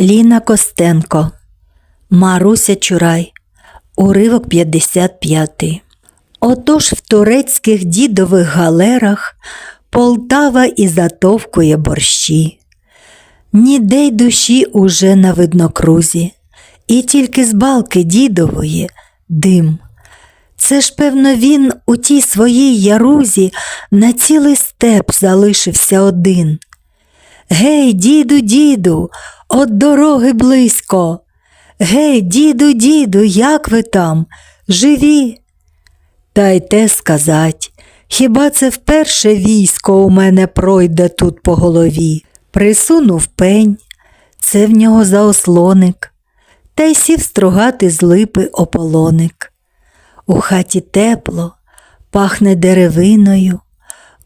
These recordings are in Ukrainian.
Ліна Костенко, Маруся Чурай, уривок 55. Отож в турецьких дідових галерах Полтава і затовкує борщі. Ніде й душі уже на виднокрузі, і тільки з балки дідової дим. Це ж, певно, він у тій своїй ярузі на цілий степ залишився один. Гей, діду, діду, от дороги близько. Гей, діду, діду, як ви там? Живі? Та й те сказать, хіба це вперше військо у мене пройде тут по голові? Присунув пень, це в нього заослоник, та й сів стругати з липи ополоник. У хаті тепло, пахне деревиною,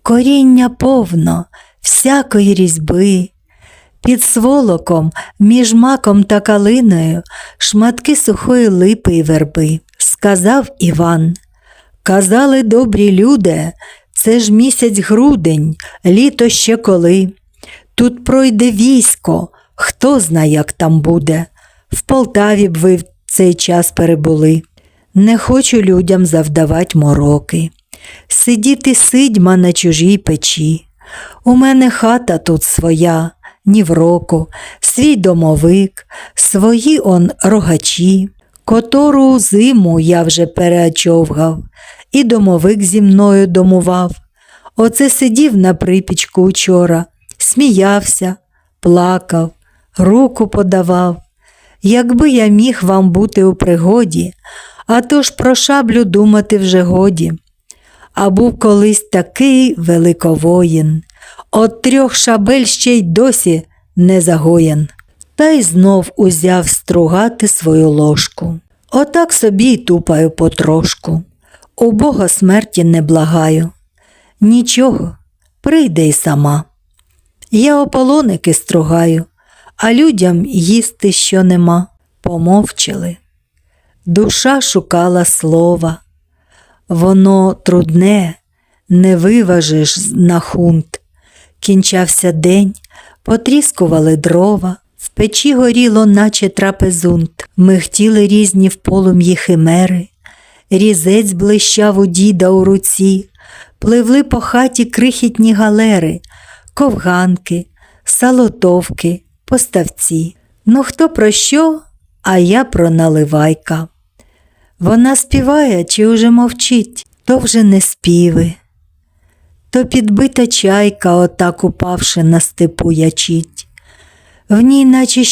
коріння повно, всякої різьби. Під сволоком, між маком та калиною, шматки сухої липи і верби. Сказав Іван. Казали добрі люди, це ж місяць грудень, літо ще коли. Тут пройде військо, хто зна, як там буде. В Полтаві б ви в цей час перебули. Не хочу людям завдавать мороки, сидіти сидьма на чужій печі. У мене хата тут своя, ні в року, свій домовик, свої он рогачі, котору зиму я вже переочовгав, і домовик зі мною домував. Оце сидів на припічку учора, сміявся, плакав, руку подавав. Якби я міг вам бути у пригоді, а то ж про шаблю думати вже годі. А був колись такий великовоїн, от трьох шабель ще й досі не загоєн. Та й знов узяв стругати свою ложку. Отак собі й тупаю потрошку. У Бога смерті не благаю. Нічого, прийде й сама. Я ополоники стругаю, а людям їсти що нема. Помовчали. Душа шукала слова. Воно трудне, не виважиш на хунт. Кінчався день, потріскували дрова, в печі горіло, наче трапезунт, михтіли різні в полум'ї химери, різець блищав у діда у руці, пливли по хаті крихітні галери, ковганки, салотовки, поставці. Ну хто про що, а я про наливайка. Вона співає чи уже мовчить, то вже не співи. То підбита чайка, отак упавши на степу ячить. В ній наче